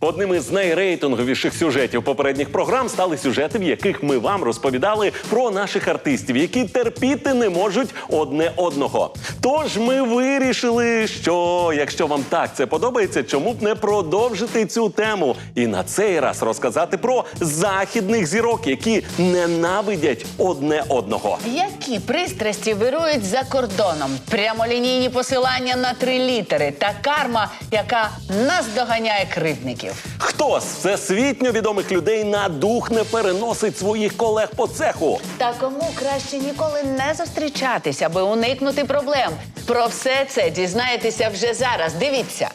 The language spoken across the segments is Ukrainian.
Одним із найрейтинговіших сюжетів попередніх програм стали сюжети, в яких ми вам розповідали про наших артистів, які терпіти не можуть одне одного. Тож ми вирішили, що якщо вам так це подобається, чому б не продовжити цю тему і на цей раз розказати про західних зірок, які ненавидять одне одного. Які пристрасті вирують за кордоном? Прямолінійні посилання на три літери та карма, яка наздоганяє кривдників. Хто з всесвітньо відомих людей на дух не переносить своїх колег по цеху? Та кому краще ніколи не зустрічатися, аби уникнути проблем. Про все це дізнаєтеся вже зараз. Дивіться.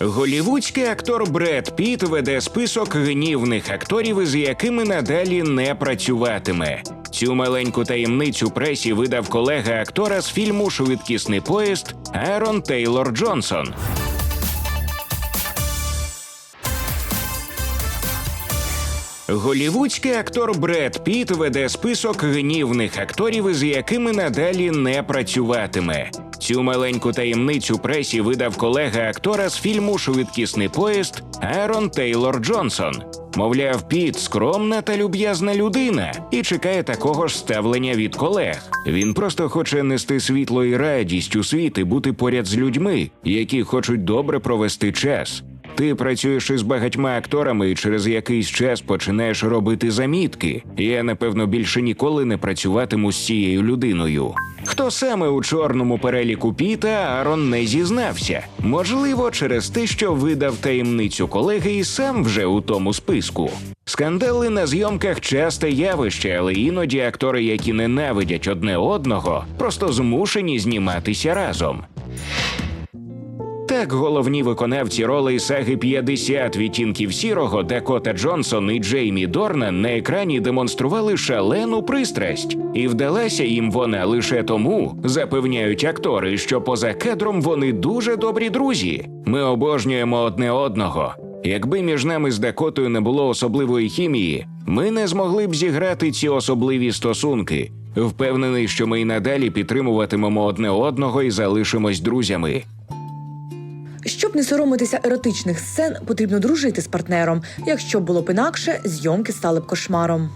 Голівудський актор Бред Піт веде список гнівних акторів, із якими надалі не працюватиме. Цю маленьку таємницю пресі видав колега актора з фільму Швидкісний поїзд Аарон Тейлор Джонсон. Голівудський актор Бред Піт веде список гнівних акторів, із якими надалі не працюватиме. Цю маленьку таємницю пресі видав колега актора з фільму Швидкісний поїзд Аарон Тейлор Джонсон. Мовляв, Піт скромна та люб'язна людина і чекає такого ж ставлення від колег. Він просто хоче нести світло і радість у світ і бути поряд з людьми, які хочуть добре провести час. Ти працюєш із багатьма акторами і через якийсь час починаєш робити замітки. Я, напевно, більше ніколи не працюватиму з цією людиною. Хто саме у чорному переліку Піта Аарон не зізнався? Можливо, через те, що видав таємницю колеги і сам вже у тому списку. Скандали на зйомках часте явище, але іноді актори, які ненавидять одне одного, просто змушені зніматися разом. Так, головні виконавці ролей саги «50 відтінків сірого Дакота Джонсон і Джеймі Дорнан на екрані демонстрували шалену пристрасть, і вдалася їм вона лише тому, запевняють актори, що поза кадром вони дуже добрі друзі. Ми обожнюємо одне одного. Якби між нами з Дакотою не було особливої хімії, ми не змогли б зіграти ці особливі стосунки. Впевнений, що ми й надалі підтримуватимемо одне одного і залишимось друзями. Щоб не соромитися еротичних сцен, потрібно дружити з партнером. Якщо було б інакше, зйомки стали б кошмаром.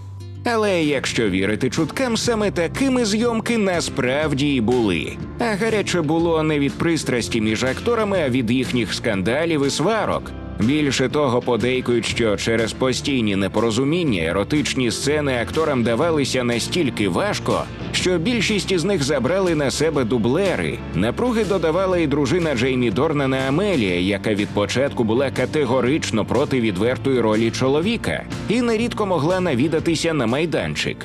Але якщо вірити чуткам, саме такими зйомки насправді й були. А гаряче було не від пристрасті між акторами, а від їхніх скандалів і сварок. Більше того, подейкують, що через постійні непорозуміння еротичні сцени акторам давалися настільки важко, що більшість із них забрали на себе дублери. Напруги додавала і дружина Джеймі Дорнана Амелія, яка від початку була категорично проти відвертої ролі чоловіка і нерідко могла навідатися на майданчик.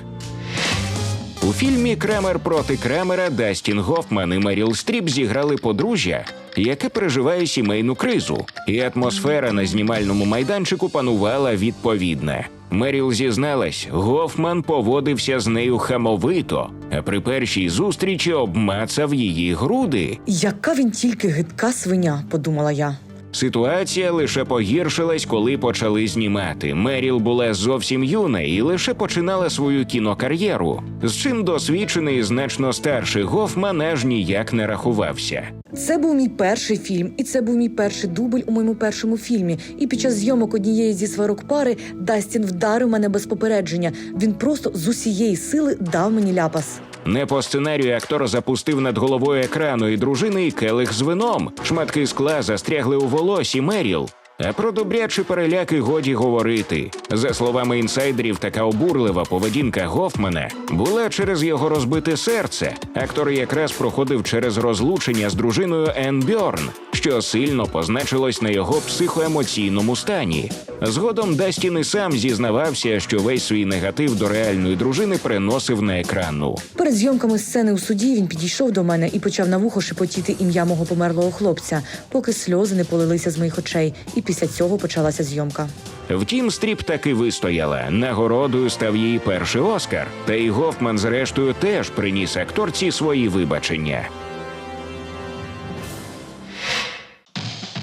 У фільмі Крамер проти Крамера Дастін Гофман і Меріл Стріп зіграли подружжя, яке переживає сімейну кризу, і атмосфера на знімальному майданчику панувала відповідне. Меріл зізналась, Гофман поводився з нею хамовито, а при першій зустрічі обмацав її груди. Яка він тільки гидка свиня, подумала я. Ситуація лише погіршилась, коли почали знімати. Меріл була зовсім юна і лише починала свою кінокар'єру, з чим досвідчений значно старший Гофман аж ніяк не рахувався. Це був мій перший фільм, і це був мій перший дубль у моєму першому фільмі. І під час зйомок однієї зі сварок пари Дастін вдарив мене без попередження. Він просто з усієї сили дав мені ляпас. Не по сценарію актор запустив над головою екрану і дружини келих з вином. Шматки скла застрягли у волосі Меріл. А про добрячі переляки годі говорити. За словами інсайдерів, така обурлива поведінка Гофмана була через його розбите серце. Актор якраз проходив через розлучення з дружиною Енн Бьорн, що сильно позначилось на його психоемоційному стані. Згодом Дастін і сам зізнавався, що весь свій негатив до реальної дружини переносив на екрану. Перед зйомками сцени у суді він підійшов до мене і почав на вухо шепотіти ім'я мого померлого хлопця, поки сльози не полилися з моїх очей, і після цього почалася зйомка. Втім, стріп таки вистояла. Нагородою став її перший Оскар. Та й Гофман, зрештою, теж приніс акторці свої вибачення.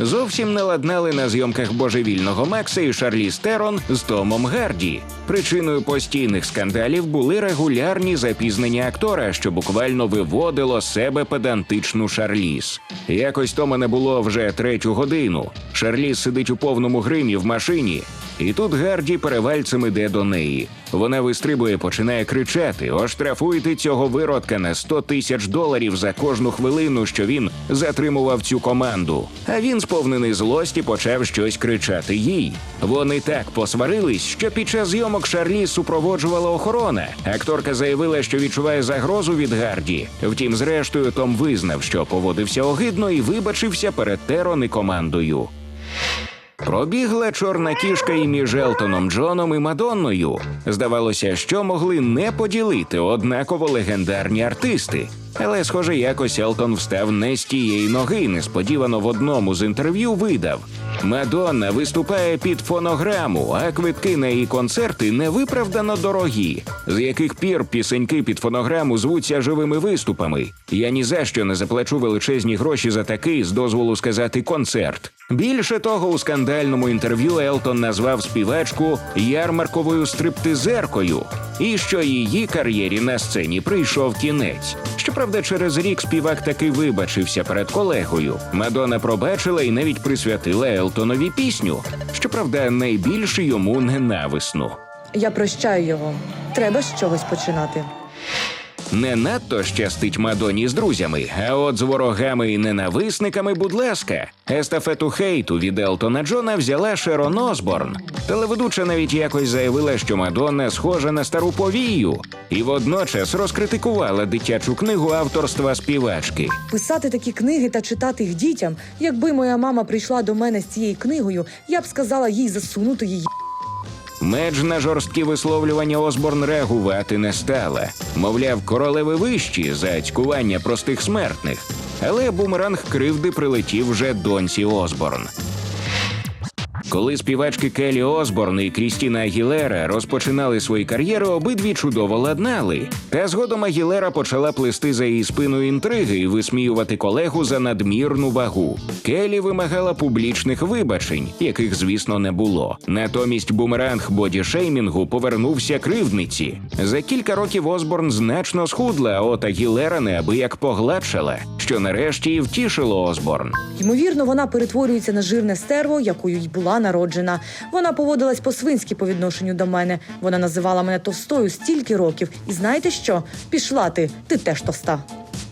Зовсім не ладнали на зйомках божевільного Макса і Шарлі Стерон з Томом Гарді. Причиною постійних скандалів були регулярні запізнення актора, що буквально виводило себе педантичну Шарліз. Якось то мене було вже третю годину. Шарліз сидить у повному гримі в машині, і тут Гарді перевальцем іде до неї. Вона вистрибує, починає кричати: оштрафуйте цього виродка на 100 тисяч доларів за кожну хвилину, що він затримував цю команду. А він, сповнений злості, почав щось кричати їй. Вони так посварились, що під час зйомок Шарлі супроводжувала охорона. Акторка заявила, що відчуває загрозу від Гарді. Втім, зрештою, Том визнав, що поводився огидно і вибачився перед Терон і командою. Пробігла чорна кішка і між Елтоном Джоном і Мадонною. Здавалося, що могли не поділити однаково легендарні артисти. Але, схоже, якось Елтон встав не з тієї ноги. Несподівано в одному з інтерв'ю видав: Мадонна виступає під фонограму, а квитки на її концерти невиправдано дорогі. З яких пір пісеньки під фонограму звуться живими виступами. Я ні за що не заплачу величезні гроші за такий, з дозволу сказати, концерт. Більше того, у скандальному інтерв'ю Елтон назвав співачку ярмарковою стриптизеркою, і що її кар'єрі на сцені прийшов кінець. Щоправда, через рік співак таки вибачився перед колегою. Мадонна пробачила і навіть присвятила Елтонові пісню. Щоправда, найбільше йому ненависну. Я прощаю його. Треба з чогось починати. Не надто щастить Мадоні з друзями, а от з ворогами і ненависниками, будь ласка, естафету хейту від Елтона Джона взяла Шерон Осборн. Телеведуча навіть якось заявила, що Мадонна схожа на стару повію, і водночас розкритикувала дитячу книгу авторства співачки. Писати такі книги та читати їх дітям. Якби моя мама прийшла до мене з цією книгою, я б сказала їй засунути її. Медж на жорсткі висловлювання Осборн реагувати не стала. Мовляв, королеви вищі за цькування простих смертних. Але бумеранг кривди прилетів вже доньці Осборн. Коли співачки Келі Осборн і Крістіна Агілера розпочинали свої кар'єри, обидві чудово ладнали. Та згодом Агілера почала плести за її спиною інтриги і висміювати колегу за надмірну вагу. Келі вимагала публічних вибачень, яких, звісно, не було. Натомість бумеранг бодішеймінгу повернувся кривдниці. За кілька років Осборн значно схудла, а от Агілера неабияк погладшала, що нарешті і втішило Осборн. Ймовірно, вона перетворюється на жирне стерво, якою й була народжена. Вона поводилась по-свинськи по відношенню до мене. Вона називала мене товстою стільки років. І знаєте що? Пішла ти, ти теж товста.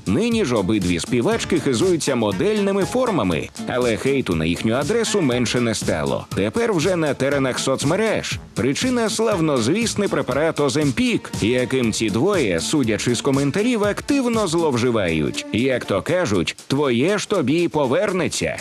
Нині ж обидві співачки хизуються модельними формами, але хейту на їхню адресу менше не стало. Тепер вже на теренах соцмереж. Причина славнозвісний препарат Оземпік, яким ці двоє, судячи з коментарів, активно зловживають. Як то кажуть, твоє ж тобі повернеться.